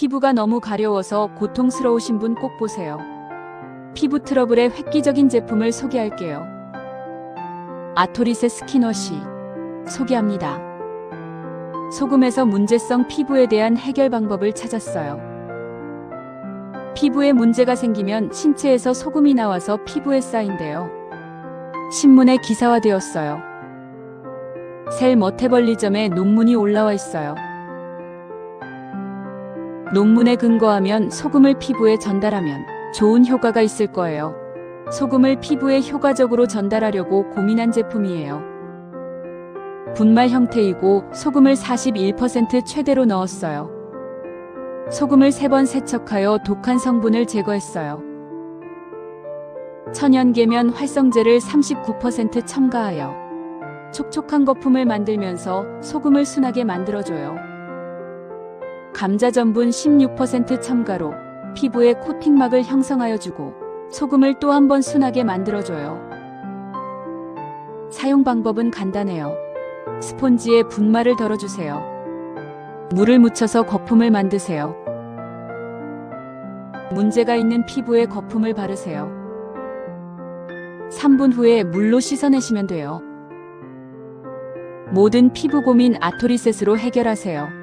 피부가 너무 가려워서 고통스러우신 분 꼭 보세요. 피부 트러블의 획기적인 제품을 소개할게요. 아토리세 스킨워시 소개합니다. 소금에서 문제성 피부에 대한 해결 방법을 찾았어요. 피부에 문제가 생기면 신체에서 소금이 나와서 피부에 쌓인대요. 신문에 기사화되었어요. 셀 머테벌리점에 논문이 올라와 있어요. 논문에 근거하면 소금을 피부에 전달하면 좋은 효과가 있을 거예요. 소금을 피부에 효과적으로 전달하려고 고민한 제품이에요. 분말 형태이고 소금을 41% 최대로 넣었어요. 소금을 3번 세척하여 독한 성분을 제거했어요. 천연계면 활성제를 39% 첨가하여 촉촉한 거품을 만들면서 소금을 순하게 만들어줘요. 감자 전분 16% 첨가로 피부에 코팅막을 형성하여 주고 소금을 또 한 번 순하게 만들어줘요. 사용 방법은 간단해요. 스폰지에 분말을 덜어주세요. 물을 묻혀서 거품을 만드세요. 문제가 있는 피부에 거품을 바르세요. 3분 후에 물로 씻어내시면 돼요. 모든 피부 고민 아토리셋으로 해결하세요.